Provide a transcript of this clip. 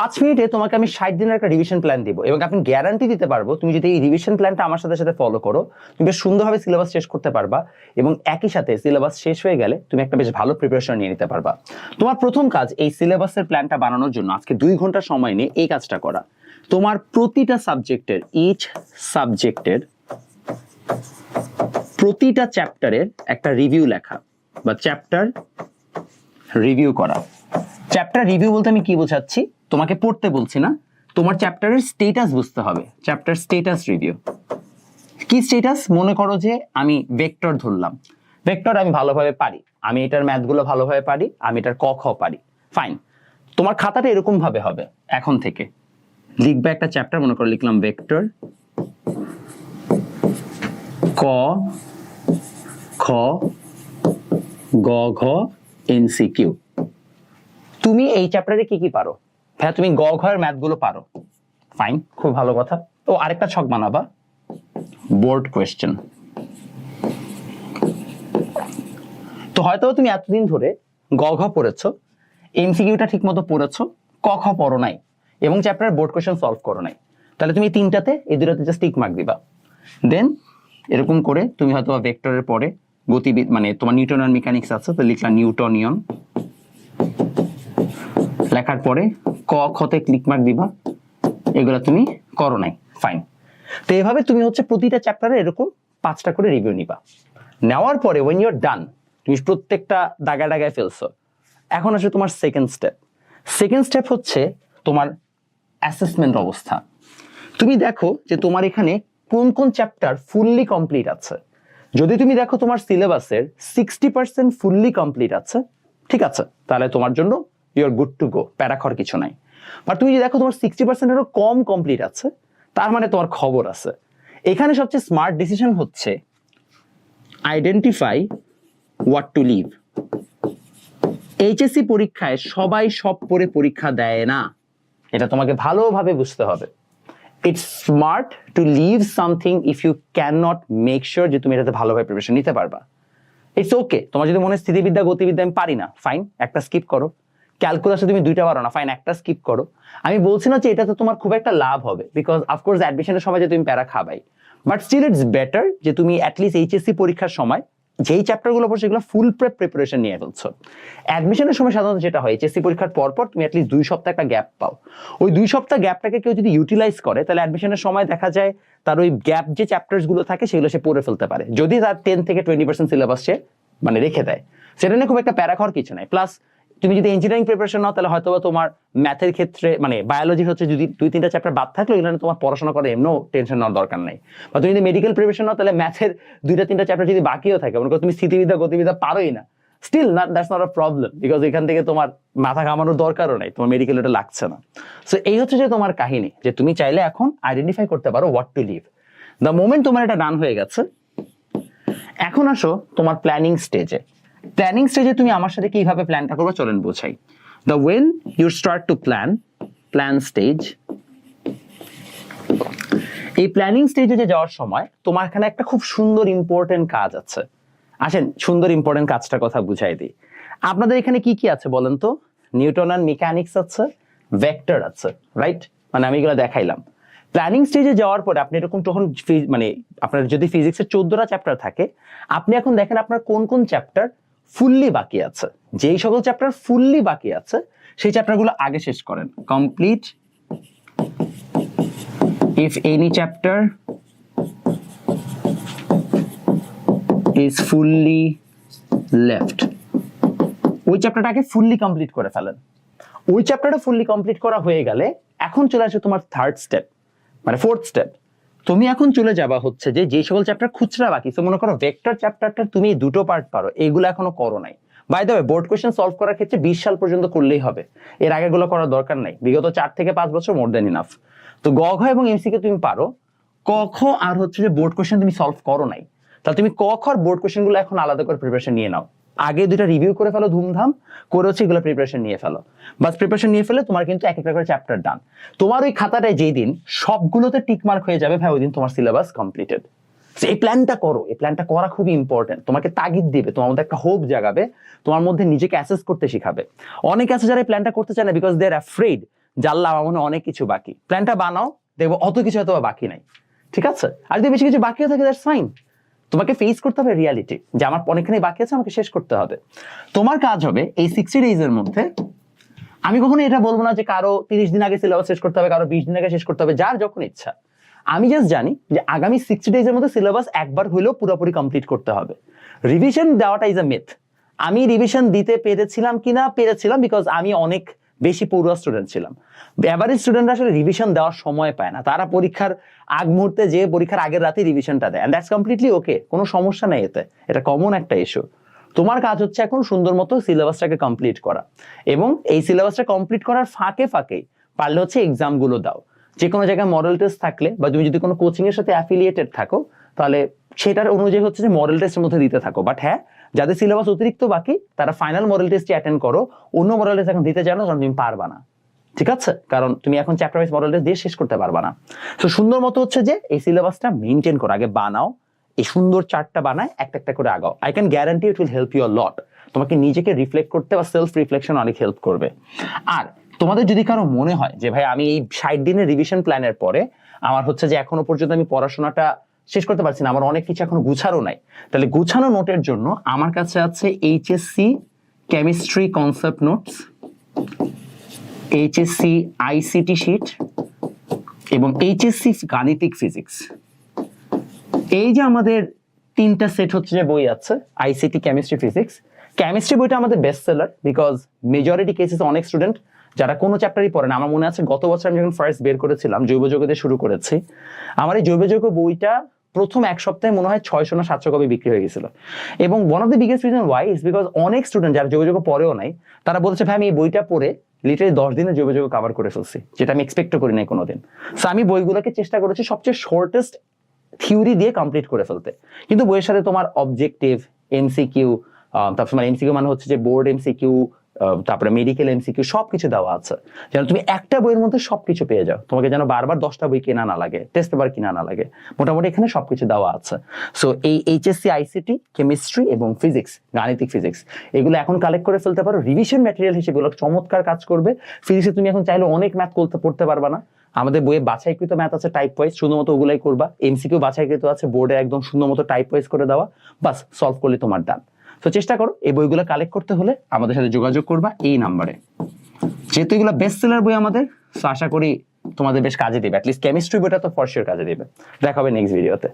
পাঁচ মিনিটে তোমাকে আমি ষাট দিনের একটা রিভিশন প্ল্যান দিব এবং আপনি গ্যারান্টি দিতে পারব তুমি যদি এই রিভিশন প্ল্যানটা আমার সাথে সাথে ফলো করো, তুমি বেশ সুন্দরভাবে সিলেবাস শেষ করতে পারবা এবং একই সাথে সিলেবাস শেষ হয়ে গেলে তুমি একটা বেশ ভালো প্রিপারেশন নিয়ে নিতে পারবা। তোমার প্রথম কাজ এই সিলেবাসের প্ল্যানটা বানানোর জন্য আজকে দুই ঘণ্টা সময় নিয়ে এই কাজটা করা। তোমার প্রতিটা সাবজেক্টের ইচ সাবজেক্টের প্রতিটা চ্যাপ্টারের একটা রিভিউ লেখা বা চ্যাপ্টার রিভিউ করা। চ্যাপ্টার রিভিউ বলতে আমি কি বোঝাচ্ছি? তোমাকে পড়তে বলছি না, তোমার চ্যাপ্টারের স্টেটাস বুঝতে হবে। চ্যাপ্টার স্টেটাস রিভিউ কি স্টেটাস মনে করো যে আমি ভেক্টর ধরলাম। ভেক্টর আমি ভালোভাবে পারি। আমি এটার ম্যাথগুলো ভালোভাবে পারি, আমি এটার ক, খ পারি। ফাইন তোমার খাতাটা এরকম ভাবে হবে, এখন থেকে। লিখবে একটা চ্যাপ্টার মনে করো লিখলাম ভেক্টর ক, খ, গ, ঘ এনসিকিউ তুমি এই চ্যাপ্টারে কি কি পারো? হ্যাঁ তুমি গ ঘয়ের ম্যাথগুলো পারো। ফাইন খুব ভালো কথা। তো আরেকটা ছক বানাবা। বোর্ড কোয়েশ্চেন তো হয়তো তুমি এতদিন ধরে গ ঘ পড়েছো এমসিকিউটা ঠিক মতো পড়েছো, ক খ পড়ো নাই, এবং চ্যাপ্টার বোর্ড কোয়েশ্চেন সলভ করো নাই। তাহলে তুমি তিনটাতে, এই দুটাতে জাস্ট টিক মার্ক দিবা। দেন এরকম করে তুমি হয়তো ভেক্টরের পরে গতিবিদ মানে তোমার নিউটনের মেকানিক্স আছে, তো লিখলা নিউটনিয়ন লেখার পরে ক খতে ক্লিক মার্ক দিবা। এগুলো তুমি করো নাই। ফাইন তো এভাবে তুমি হচ্ছে প্রতিটা চ্যাপ্টারে এরকম পাঁচটা করে রিভিউ নিবা। নেওয়ার পরে ওয়েন ইউর ডান তুমি প্রত্যেকটা দাগায় দাগায় ফেলছো। এখন আসে তোমার সেকেন্ড স্টেপ সেকেন্ড স্টেপ হচ্ছে তোমার অ্যাসেসমেন্ট অবস্থা। তুমি দেখো যে তোমার এখানে কোন কোন চ্যাপ্টার ফুললি কমপ্লিট আছে। যদি তুমি দেখো তোমার সিলেবাসের সিক্সটি পার্সেন্ট ফুললি কমপ্লিট আছে, ঠিক আছে? তাহলে তোমার জন্য ইউর গুড টু গো প্যারাখর কিছু নাই। বাট তুমি যদি দেখো তোমার সিক্সটি পার্সেন্টেরও কম কমপ্লিট আছে, তার মানে তোমার খবর আছে। এখানে সবচেয়ে স্মার্ট ডিসিশন হচ্ছে identify what to leave HSC পরীক্ষায় সবাই সব পড়ে পরীক্ষা দেয় না। এটা তোমাকে ভালোভাবে বুঝতে হবে। It's smart to leave something if you can not make sure যে তুমি এটাতে ভালোভাবে প্রিপারেশন নিতে পারবা। ইটস ওকে তোমার যদি মনে স্থিতিবিদ্যা, গতিবিদ্যা আমি পারি না ফাইন একটা স্কিপ করো। ক্যালকুলাসে তুমি দুইটা পারো না ফাইন একটা স্কিপ করো। আমি বলছি না যে এটাতে তোমার খুব একটা লাভ হবে বিকজ অফকোর্স অ্যাডমিশনের সময় যে তুমি প্যারা খাবাই। বাট স্টিল ইটস বেটার যে তুমি অ্যাটলিস্ট এইচএসসি পরীক্ষার সময় যেই চ্যাপ্টারগুলো পড়ছো সেগুলো ফুল প্রেপ প্রিপারেশন নিয়ে ফেলছো। অ্যাডমিশনের সময় সাধারণত যেটা হয় এইচএসসি পরীক্ষার পর পর তুমি অ্যাটলিস্ট দুই সপ্তাহ একটা গ্যাপ পাও। ওই দুই সপ্তাহ গ্যাপটাকে কেউ যদি ইউটিলাইজ করে, তাহলে অ্যাডমিশনের সময় দেখা যায় তার ওই গ্যাপ যে চ্যাপ্টার্সগুলো থাকে সেগুলো সে পড়ে ফেলতে পারে। যদি তার টেন থেকে টোয়েন্টি পার্সেন্ট সিলেবাস সে মানে রেখে দেয়। সেটা নিয়ে খুব একটা প্যারাখর কিছু নাই। প্লাস তুমি যদি ইঞ্জিনিয়ারিং প্রিপারেশন নাও, তাহলে হয়তো তোমার ম্যাথের ক্ষেত্রে মানে বায়োলজি হচ্ছে যদি দুই, তিনটা চ্যাপ্টার বাদ থাকল এগুলো তোমার পড়াশোনা করে এমনও টেনশন নেওয়ার দরকার নেই। বা তুমি যদি মেডিকেল প্রিপারেশন নাও, তাহলে ম্যাথের দুইটা, তিনটা চ্যাপ্টার যদি বাকিও থাকে, মনে করো তুমি স্থিতিবিদ্যা, গতিবিদ্যা পারোই না। স্টিল না that's not a problem because এখান থেকে তোমার মাথা ঘামানোর দরকারও নাই, তোমার মেডিকেল এটা লাগছে না। সো এই হচ্ছে যে তোমার কাহিনী, যে তুমি চাইলে এখন আইডেন্টিফাই করতে পারো what to leave the moment তোমার এটা ডান হয়ে গেছে, এখন আসো তোমার প্ল্যানিং স্টেজে প্ল্যানিং স্টেজে তুমি আমার সাথে কীভাবে প্ল্যানটা করব চলেন বোঝাই। The when you start to plan plan stage এই প্ল্যানিং স্টেজে যে যাওয়ার সময় তোমার এখানে একটা খুব সুন্দর ইম্পর্টেন্ট কাজ আছে। আসেন, সুন্দর ইম্পর্টেন্ট কাজটার কথা বুঝাই দিই। আপনাদের এখানে কি কি আছে বলেন তো? নিউটন আর মেকানিক্স আছে ভেক্টর আছে রাইট মানে আমি এগুলো দেখাইলাম। প্ল্যানিং স্টেজে যাওয়ার পরে আপনি এরকম তখন মানে আপনার যদি ফিজিক্সের চোদ্দটা চ্যাপ্টার থাকে, আপনি এখন দেখেন আপনার কোন কোন চ্যাপ্টার ফুললি বাকি আছে। যেই সকল চ্যাপ্টার ফুললি বাকি আছে, সেই চ্যাপ্টারগুলো আগে শেষ করেন। Complete if any chapter is fully left ওই চ্যাপ্টারটাকে ফুললি কমপ্লিট করে ফেলেন। ওই চ্যাপ্টারটা ফুললি কমপ্লিট করা হয়ে গেলে এখন চলে আসে তোমার থার্ড স্টেপ মানে ফোর্থ স্টেপ তুমি এখন চলে যাবা হচ্ছে যে যে সকল চ্যাপ্টার খুচরা বাকি তো মনে করো ভেক্টর চ্যাপ্টারটা তুমি দুটো পার্ট পারো এইগুলো এখনও করো নাই। By the board question solve করার ক্ষেত্রে বিশ সাল পর্যন্ত করলেই হবে। এর আগেগুলো করার দরকার নাই। বিগত চার থেকে পাঁচ বছর মোর দেন ইনাফ তো গ, ঘ এবং এমসিকে তুমি পারো। ক, খ আর হচ্ছে যে বোর্ড কোয়েশ্চেন তুমি সলভ করো নাই। তাহলে তুমি ক, খ আর বোর্ড কোয়েশ্চেনগুলো এখন আলাদা করে প্রিপারেশন নিয়ে নাও। আগে দুটা রিভিউ করে ফেলো ধুমধাম, করে হচ্ছে এগুলো প্রিপারেশন নিয়ে ফেলো। বাস প্রিপারেশন নিয়ে ফেলে তোমার কিন্তু এক একটা করে চ্যাপ্টার ডান তোমার ওই খাতাটায় যেই দিন সবগুলোতে টিক মার্ক হয়ে যাবে, ভাই, ওই দিন তোমার সিলেবাস কমপ্লিটেড এই প্ল্যানটা করো। এই প্ল্যানটা করা খুবই ইম্পর্টেন্ট তোমাকে তাগিদ দিবে। তোমার মধ্যে একটা হোপ জাগাবে। তোমার মধ্যে নিজেকে অ্যাসেস করতে শিখাবে। অনেকে আছে যারা এই প্ল্যানটা করতে চায় না বিকজ দে আর অ্যাফ্রেড জানলা আমার মনে অনেক কিছু বাকি। প্ল্যানটা বানাও, দেখব অত কিছু হয়তো বাকি নাই। ঠিক আছে? আর যদি বেশি কিছু বাকিও থাকে দ্যাটস ফাইন তোমাকে ফেস করতে হবে রিয়ালিটি যে আমার অনেকখানি বাকি আছে, আমাকে শেষ করতে হবে। তোমার কাজ হবে এই সিক্সটি ডেজ এর মধ্যে, আমি কখনো এটা বলব না যে কারও তিরিশ দিন আগে সিলেবাস শেষ করতে হবে, কারও বিশ দিন আগে শেষ করতে হবে, যার যখন ইচ্ছা। আমি জাস্ট জানি যে আগামী সিক্সটি ডেজ এর মধ্যে সিলেবাস একবার হইলেও পুরোপুরি কমপ্লিট করতে হবে। রিভিশন দেওয়াটা ইজ আ মিথ আমি রিভিশন দিতে পেরেছিলাম কিনা? পেরেছিলাম বিকজ আমি অনেক বেশি পড়ুয়া স্টুডেন্ট ছিলাম। এভারেজ স্টুডেন্টরা আসলে রিভিশন দেওয়ার সময় পায় না। তারা পরীক্ষার আগ মুহূর্তে যে পরীক্ষার আগের রাতে রিভিশনটা দেয়। দ্যাটস কমপ্লিটলি ওকে কোনো সমস্যা নেই এতে। এটা কমন একটা ইস্যু তোমার কাজ হচ্ছে এখন সুন্দর মতো সিলেবাসটাকে কমপ্লিট করা। এবং এই সিলেবাসটা কমপ্লিট করার ফাঁকে ফাঁকে পারলে হচ্ছে এক্সামগুলো দাও। যে কোনো জায়গায় মডেল টেস্ট থাকলে বা তুমি যদি কোনো কোচিং এর সাথে অ্যাফিলিয়েটেড থাকো, তাহলে সেটার অনুযায়ী হচ্ছে যে মডেল টেস্টের মধ্যে দিতে থাকো। বাট হ্যাঁ যাদের সিলেবাস অতিরিক্ত বাকি, তারা ফাইনাল মডেল টেস্টে অ্যাটেন্ড করো। অন্য মডেল টেস্ট এখন দিতে জানো কারণ তুমি পারবা না। ঠিক আছে? কারণ তুমি এখন চ্যাপ্টার ওয়াইজ মডেল টেস্ট দিয়ে শেষ করতে পারবা না। তো সুন্দর মতো হচ্ছে যে এই সিলেবাসটা মেনটেন করো। আগে বানাও, এই সুন্দর চার্টটা বানায়, একটা একটা করে আগাও। I can guarantee it will help you lot তোমাকে নিজেকে রিফ্লেক্ট করতে বা সেলফ রিফ্লেকশন অনেক হেল্প করবে। আর তোমাদের যদি কারও মনে হয় যে, ভাই, আমি এই ষাট দিনের রিভিশন প্ল্যানের পরে, আমার হচ্ছে যে এখনও পর্যন্ত আমি পড়াশোনাটা শেষ করতে পারছি না, আমার অনেক কিছু এখনও গুছানো নাই। তাহলে গুছানো নোটের জন্য আমার কাছে আছে HSC chemistry concept notes HSC ICT sheet এবং এইচএসসি গাণিতিক ফিজিক্স এই যে আমাদের তিনটা সেট হচ্ছে যে বই আছে আইসিটি কেমিস্ট্রি ফিজিক্স কেমিস্ট্রি বইটা আমাদের best seller because majority cases অনেক স্টুডেন্ট যারা কোনো চ্যাপ্টারই পড়ে না। আমার মনে আছে গত বছর আমি যখন ফার্স্ট বের করেছিলাম, জৈব জগতে শুরু করেছি। আমার এই জৈব যৌগ বইটা প্রথম এক সপ্তাহে মনে হয় ছয়শো না সাতশো কপি বিক্রি হয়ে গেছিল। এবং one of the biggest reason why is because অনেক স্টুডেন্ট যারা যোগাযোগ যৌগ পড়েও নাই, তারা বলছে, ভাই, আমি এই বইটা পড়ে লিটারালি দশ দিনে যোগাযোগ যৌগ কভার করে ফেলছি, যেটা আমি এক্সপেক্টও করি নাই কোনোদিন। সো আমি বইগুলোকে চেষ্টা করেছি সবচেয়ে শর্টেস্ট থিওরি দিয়ে কমপ্লিট করে ফেলতে। কিন্তু বইয়ের সাথে তোমার অবজেক্টিভ এমসিকিউ তারপর তোমার এমসিকিউ মানে হচ্ছে যে বোর্ড এমসিকিউ তারপরে মেডিকেল এমসিকিউ সবকিছু দেওয়া আছে। যেন তুমি একটা বইয়ের মধ্যে সবকিছু পেয়ে যাও। তোমাকে যেন বারবার দশটা বই কেনা না লাগে টেস্ট পেপার কিনা না লাগে। মোটামুটি এখানে সবকিছু দেওয়া আছে। সো এই এইচএসসি আইসিটি কেমিস্ট্রি এবং ফিজিক্স গাণিতিক ফিজিক্স এগুলো এখন কালেক্ট করে ফেলতে পারো। রিভিশন ম্যাটেরিয়াল হিসেবে এগুলো চমৎকার কাজ করবে। ফিজিক্সে তুমি এখন চাইলে অনেক ম্যাথ করতে, পড়তে পারবা না। আমাদের বইয়ে বাছাইকৃত ম্যাথ আছে টাইপ ওয়াইজ শুধুমাত্র ওগুলাই করবা। এমসিকিউ বাছাইকৃত আছে বোর্ডে একদম মতো টাইপ ওয়াইজ করে দেওয়া। বাস সলভ করলে তোমার ডান তো চেষ্টা করো, এই বইগুলো কালেক্ট করতে হলে আমাদের সাথে যোগাযোগ করবা এই নাম্বারে। যেহেতু এগুলো বেস্ট সেলার বই আমাদের তো আশা করি তোমাদের বেশ কাজে দেবে। অ্যাটলিস্ট কেমিস্ট্রি বইটা তো ফর কাজে দেবে। দেখা হবে নেক্সট ভিডিওতে